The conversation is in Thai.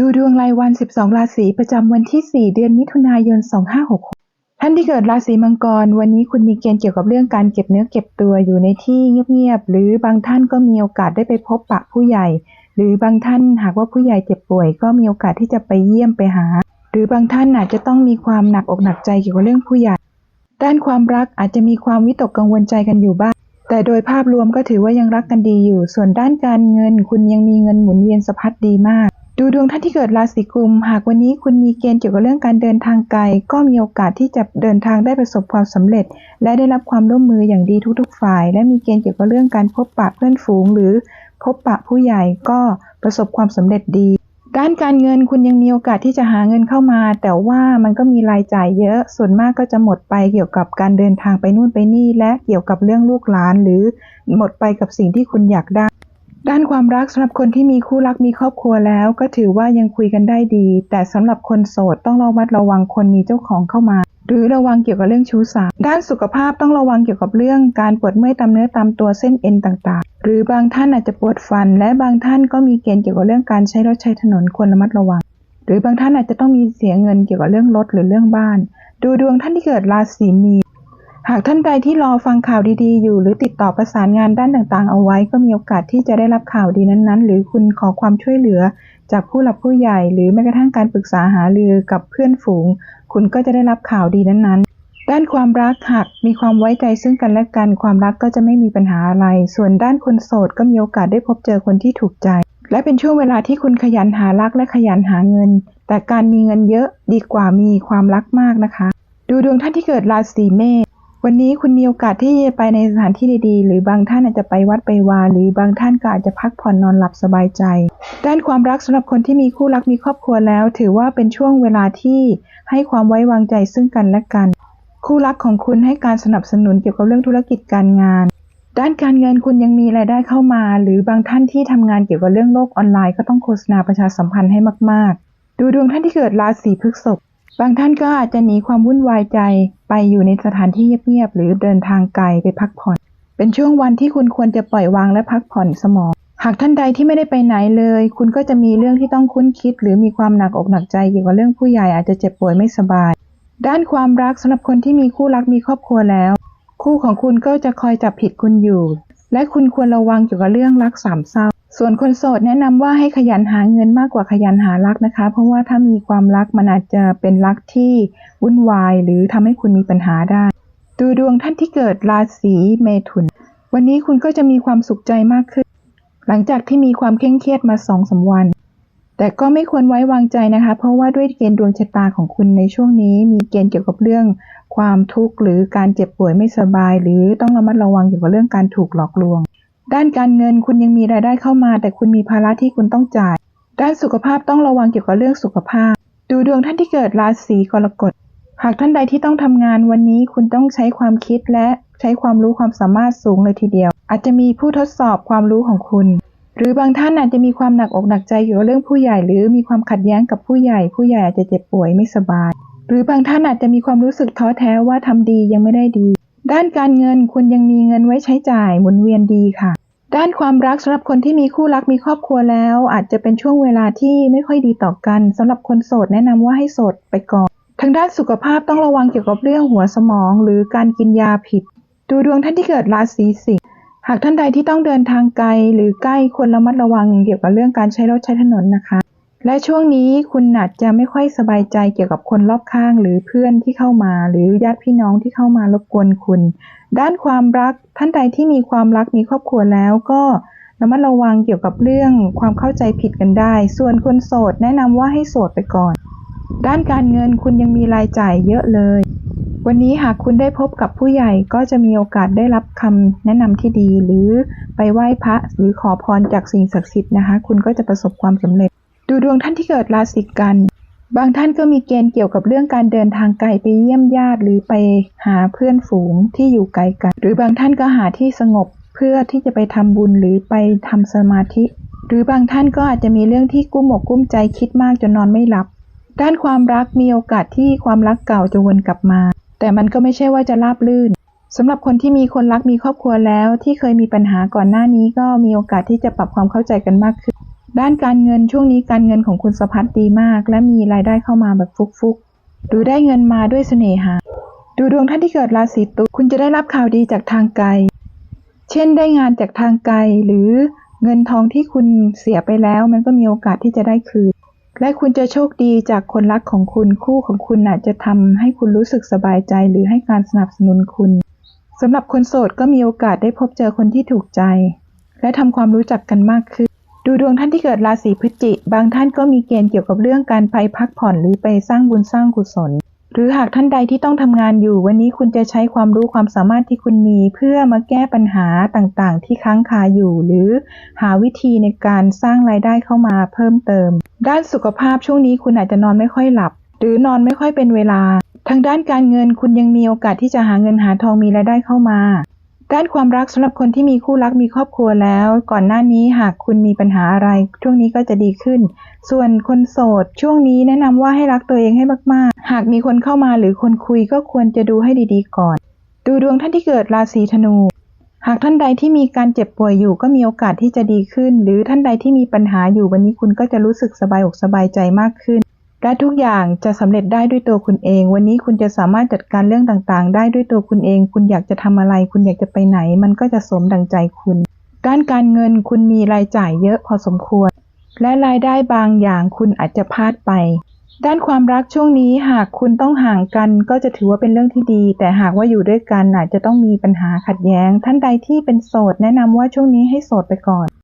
ดูดวงรายวัน 12 ราศีประจำวันที่ 4 เดือนมิถุนายน 2566 ท่านที่เกิดราศีมังกร วันนี้คุณมีเกณฑ์เกี่ยวกับเรื่องการเก็บเนื้อเก็บตัวอยู่ในที่เงียบๆ หรือบางท่านก็มีโอกาสได้ไปพบปะผู้ใหญ่ หรือบางท่านหากว่าผู้ใหญ่เจ็บป่วย ก็มีโอกาสที่จะไปเยี่ยมไปหา หรือบางท่านอาจจะต้องมีความหนักอกหนักใจเกี่ยวกับเรื่องผู้ใหญ่ ด้านความรักอาจจะมีความวิตกกังวลใจกันอยู่บ้างแต่โดยภาพรวมก็ถือว่ายังรักกันดีอยู่ ส่วนด้านการเงินคุณยังมีเงินหมุนเวียนสะพัดดีมาก ดูดวงท่านที่เกิดราศีกุม หากวันนี้คุณมีเกณฑ์เกี่ยวกับเรื่องการเดินทางไกล ก็มีโอกาสที่จะเดินทางได้ประสบความสำเร็จ และได้รับความร่วมมืออย่างดีทุกๆฝ่าย และมีเกณฑ์เกี่ยวกับเรื่องการพบปะเพื่อนฝูง หรือพบปะผู้ใหญ่ก็ประสบความสำเร็จดี ด้านการเงินคุณยังมีโอกาสที่จะหาเงินเข้ามา แต่ว่ามันก็มีรายจ่ายเยอะ ส่วนมากก็จะหมดไปเกี่ยวกับการเดินทางไปนู่นไปนี่ และเกี่ยวกับเรื่องลูกหลาน หรือหมดไปกับสิ่งที่คุณอยากได้ ด้านความรักสำหรับคนที่มีคู่รักมีครอบครัวแล้ว ก็ถือว่ายังคุยกันได้ดี แต่สำหรับคนโสดต้องระมัดระวังคนมีเจ้าของเข้ามา หรือระวังเกี่ยวกับเรื่องชู้สาวด้านสุขภาพต้องระวังเกี่ยวกับเรื่องการปวดเมื่อยตามเนื้อตามตัวเส้นเอ็นต่างๆ หรือบางท่านอาจจะปวดฟัน และบางท่านก็มีเกณฑ์เกี่ยวกับเรื่องการใช้รถใช้ถนนควรระมัดระวัง หรือบางท่านอาจจะต้องมีเสียเงินเกี่ยวกับเรื่องรถหรือเรื่องบ้าน ดูดวงท่านที่เกิดราศีมีน หากท่านใดที่รอฟังข่าวดีๆ อยู่หรือติดต่อประสานงานด้านต่างๆ เอาไว้ ก็มีโอกาสที่จะได้รับข่าวดีนั้นๆ หรือคุณขอความช่วยเหลือ จากผู้หลักผู้ใหญ่ หรือแม้กระทั่งการปรึกษาหารือกับเพื่อนฝูง คุณก็จะได้รับข่าวดีนั้นๆ ด้านความรักหากมีความไว้ใจซึ่งกันและกันความรักก็จะไม่มีปัญหาอะไร ส่วนด้านคนโสดก็มีโอกาสได้พบเจอคนที่ถูกใจ และเป็นช่วงเวลาที่คุณขยันหารักและขยันหาเงิน แต่การมีเงินเยอะดีกว่ามีความรักมากนะคะ ดูดวงท่านที่เกิดราศีเมษ วันนี้คุณมีโอกาสที่จะไปในสถานที่ดีๆ หรือบางท่านอาจจะไปวัดไปวา หรือบางท่านก็อาจจะพักผ่อนนอนหลับสบายใจ ด้านความรักสำหรับคนที่มีคู่รักมีครอบครัวแล้ว ถือว่าเป็นช่วงเวลาที่ให้ความไว้วางใจซึ่งกันและกัน คู่รักของคุณให้การสนับสนุนเกี่ยวกับเรื่องธุรกิจการงาน ด้านการเงินคุณยังมีรายได้เข้ามา หรือบางท่านที่ทำงานเกี่ยวกับเรื่องโลกออนไลน์ก็ต้องโฆษณาประชาสัมพันธ์ให้มากๆ ดูดวงท่านที่เกิดราศีพฤษภ บางท่านก็อาจจะหนีความวุ่นวายใจไปอยู่ในสถานที่เงียบๆหรือเดินทางไกลไปพักผ่อน เป็นช่วงวันที่คุณควรจะปล่อยวางและพักผ่อนสมอง หากท่านใดที่ไม่ได้ไปไหนเลย คุณก็จะมีเรื่องที่ต้องคุ้นคิด หรือมีความหนักอกหนักใจเกี่ยวกับเรื่องผู้ใหญ่อาจจะเจ็บป่วยไม่สบาย ด้านความรักสำหรับคนที่มีคู่รักมีครอบครัวแล้ว คู่ของคุณก็จะคอยจับผิดคุณอยู่ และคุณควรระวังเกี่ยวกับเรื่องรักสามเศร้า ส่วนคนโสดแนะนำว่าให้ขยันหาเงินมากกว่าขยันหารักนะคะ เพราะว่าถ้ามีความรักมันอาจจะเป็นรักที่วุ่นวาย หรือทำให้คุณมีปัญหาได้ ดูดวงท่านที่เกิดราศีเมถุน วันนี้คุณก็จะมีความสุขใจมากขึ้น หลังจากที่มีความเคร่งเครียดมาสองสามวัน แต่ก็ไม่ควรไว้วางใจนะคะ เพราะว่าด้วยเกณฑ์ดวงชะตาของคุณในช่วงนี้ มีเกณฑ์เกี่ยวกับเรื่อง ความทุกข์หรือการเจ็บป่วยไม่สบาย หรือต้องระมัดระวังเกี่ยวกับเรื่องการถูกหลอกลวง ด้านการเงินคุณยังมีรายได้เข้ามา แต่คุณมีภาระที่คุณต้องจ่าย ด้านสุขภาพต้องระวังเกี่ยวกับเรื่องสุขภาพ ดูดวงท่านที่เกิดราศีกรกฎ หากท่านใดที่ต้องทำงานวันนี้คุณต้องใช้ความคิดและใช้ความรู้ความสามารถสูงเลยทีเดียว อาจจะมีผู้ทดสอบความรู้ของคุณ หรือบางท่านอาจจะมีความหนักอกหนักใจเกี่ยวกับเรื่องผู้ใหญ่ หรือมีความขัดแย้งกับผู้ใหญ่ ผู้ใหญ่อาจจะเจ็บป่วยไม่สบาย หรือบางท่านอาจจะมีความรู้สึกท้อแท้ว่าทำดียังไม่ได้ดี ด้านการเงินคุณยังมีเงินไว้ใช้จ่ายหมุนเวียนดีค่ะ ด้านความรักสำหรับคนที่มีคู่รักมีครอบครัวแล้ว อาจจะเป็นช่วงเวลาที่ไม่ค่อยดีต่อกันสำหรับคนโสดแนะนำว่าให้โสดไปก่อนทางด้านสุขภาพต้องระวังเกี่ยวกับเรื่องหัวสมอง หรือการกินยาผิด ดูดวงท่านที่เกิดราศีสิงห์หากท่านใดที่ต้องเดินทางไกลหรือใกล้ควรระมัดระวังเกี่ยวกับเรื่องการใช้รถใช้ถนนนะคะ และช่วงนี้คุณอาจจะไม่ค่อยสบายใจเกี่ยวกับคนรอบข้าง หรือเพื่อนที่เข้ามา หรือญาติพี่น้องที่เข้ามารบกวนคุณ ด้านความรักท่านใดที่มีความรักมีครอบครัวแล้วก็ระมัดระวังเกี่ยวกับเรื่องความเข้าใจผิดกันได้ ส่วนคนโสดแนะนำว่าให้โสดไปก่อน ด้านการเงินคุณยังมีรายจ่ายเยอะเลย วันนี้หากคุณได้พบกับผู้ใหญ่ก็จะมีโอกาสได้รับคำแนะนำที่ดี หรือไปไหว้พระหรือขอพรจากสิ่งศักดิ์สิทธิ์นะคะ คุณก็จะประสบความสำเร็จ ดูดวงท่านที่เกิดราศีกัน บางท่านก็มีเกณฑ์เกี่ยวกับเรื่องการเดินทางไกลไปเยี่ยมญาติหรือไปหาเพื่อนฝูงที่อยู่ไกลกัน หรือบางท่านก็หาที่สงบเพื่อที่จะไปทำบุญหรือไปทำสมาธิ หรือบางท่านก็อาจจะมีเรื่องที่กุ้มอกกุ้มใจคิดมากจนนอนไม่หลับ ด้านความรักมีโอกาสที่ความรักเก่าจะวนกลับมา แต่มันก็ไม่ใช่ว่าจะราบลื่นสำหรับคนที่มีคนรักมีครอบครัวแล้วที่เคยมีปัญหาก่อนหน้านี้ก็มีโอกาสที่จะปรับความเข้าใจกันมากขึ้น ด้านการเงินช่วงนี้การเงินของคุณสะพัดดีมาก และมีรายได้เข้ามาแบบฟุกๆ หรือได้เงินมาด้วยเสน่หา ดูดวงท่านที่เกิดราศีตุลคุณจะได้รับข่าวดีจากทางไกล เช่นได้งานจากทางไกล หรือเงินทองที่คุณเสียไปแล้ว มันก็มีโอกาสที่จะได้คืน และคุณจะโชคดีจากคนรักของคุณคู่ของคุณอาจจะทำให้คุณรู้สึกสบายใจ หรือให้การสนับสนุนคุณสำหรับคนโสดก็มีโอกาสได้พบเจอคนที่ถูกใจ และทำความรู้จักกันมากขึ้น ดูดวงท่านที่เกิดราศีพฤศจิ บางท่านก็มีเกณฑ์เกี่ยวกับเรื่องการไปพักผ่อนหรือไปสร้างบุญสร้างกุศล หรือหากท่านใดที่ต้องทำงานอยู่ วันนี้คุณจะใช้ความรู้ความสามารถที่คุณมี เพื่อมาแก้ปัญหาต่างๆ ที่ค้างคาอยู่ หรือหาวิธีในการสร้างรายได้เข้ามาเพิ่มเติม ด้านสุขภาพช่วงนี้คุณอาจจะนอนไม่ค่อยหลับ หรือนอนไม่ค่อยเป็นเวลา ทางด้านการเงินคุณยังมีโอกาสที่จะหาเงินหาทองมีรายได้เข้ามา ด้านความรักสำหรับคนที่มีคู่รักมีครอบครัวแล้ว ก่อนหน้านี้หากคุณมีปัญหาอะไร ช่วงนี้ก็จะดีขึ้น ส่วนคนโสด ช่วงนี้แนะนำว่าให้รักตัวเองให้มากๆ หากมีคนเข้ามาหรือคนคุยก็ควรจะดูให้ดีๆ ก่อน ดูดวงท่านที่เกิดราศีธนู หากท่านใดที่มีการเจ็บป่วยอยู่ก็มีโอกาสที่จะดีขึ้น หรือท่านใดที่มีปัญหาอยู่วันนี้คุณก็จะรู้สึกสบายอกสบายใจมากขึ้น และทุกอย่างจะสำเร็จได้ด้วยตัวคุณเอง วันนี้คุณจะสามารถจัดการเรื่องต่างๆ ได้ด้วยตัวคุณเอง คุณอยากจะทำอะไร คุณอยากจะไปไหน มันก็จะสมดังใจคุณ ด้านการเงินคุณมีรายจ่ายเยอะพอสมควร และรายได้บางอย่างคุณอาจจะพลาดไป ด้านความรักช่วงนี้หากคุณต้องห่างกันก็จะถือว่าเป็นเรื่องที่ดี แต่หากว่าอยู่ด้วยกันอาจจะต้องมีปัญหาขัดแย้ง ท่านใดที่เป็นโสด แนะนำว่าช่วงนี้ให้โสดไปก่อน